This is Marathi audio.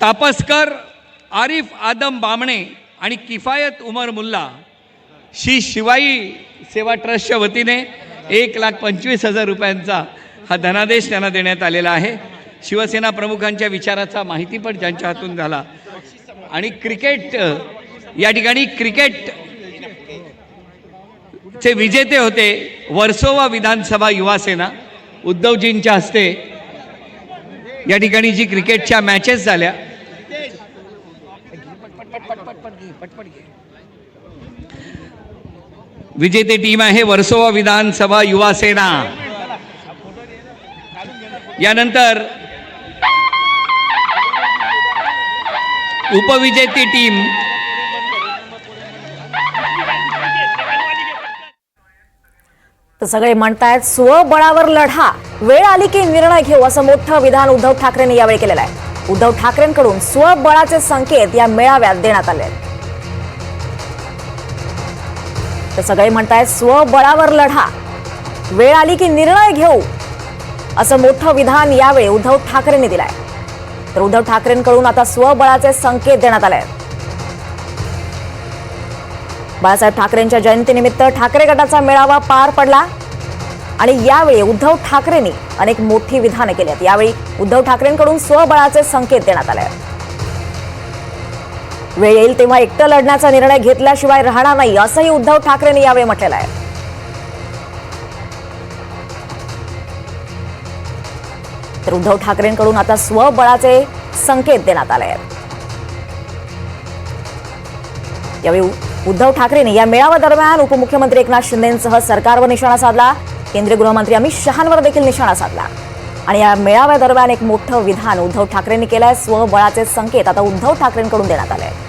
तापस्कर आरिफ आदम बामणे आणि किफायत उमर मुल्ला श्री शिवाई सेवा ट्रस्टच्या वतीने एक लाख पंचवीस हजार रुपयांचा हा धनादेश त्यांना देण्यात आलेला आहे. शिवसेना प्रमुखांच्या विचाराचा माहिती पण ज्यांच्या हातून झाला. आणि क्रिकेट या ठिकाणी क्रिकेट चे विजेते होते वर्सोवा विधानसभा युवासेना. उद्धवजींच्या हस्ते या ठिकाणी जी क्रिकेटच्या मॅचेस झाल्या. विजेते टीम आहे वर्सोवा विधानसभा युवा सेना. यानंतर उपविजेती टीम तर सगळे म्हणतायत स्वबळावर लढा. वेळ आली की निर्णय घेऊ असं मोठं विधान उद्धव ठाकरेंनी यावेळी केलेलं आहे. उद्धव ठाकरेंकडून स्वबळाचे संकेत या मेळाव्यात देण्यात आले तर सगळे म्हणतायत स्वबळावर लढा. वेळ आली की निर्णय घेऊ असं मोठं विधान यावेळी उद्धव ठाकरेंनी दिलंय. तर उद्धव ठाकरेंकडून आता स्वबळाचे संकेत देण्यात आले आहेत. बाळासाहेब ठाकरेंच्या जयंतीनिमित्त ठाकरे गटाचा मेळावा पार पडला. आणि यावेळी उद्धव ठाकरेंनी अनेक मोठी विधानं केली आहेत यावेळी उद्धव ठाकरेंकडून स्वबळाचे संकेत देण्यात आले. आहेत वेळ येईल तेव्हा एकटं लढण्याचा निर्णय घेतल्याशिवाय राहणार नाही असंही उद्धव ठाकरेंनी यावेळी म्हटलेलं आहे. तर उद्धव ठाकरेंकडून आता स्वबळाचे संकेत देण्यात आले आहेत. यावेळी उद्धव ठाकरेंनी या मेळाव्यादरम्यान उपमुख्यमंत्री एकनाथ शिंदेसह सरकारवर निशाणा साधला. केंद्रीय गृहमंत्री अमित शहांवर देखील निशाणा साधला. आणि या मेळाव्यादरम्यान एक मोठं विधान उद्धव ठाकरेंनी केलंय. स्वबळाचे संकेत आता उद्धव ठाकरेंकडून देण्यात आले आहेत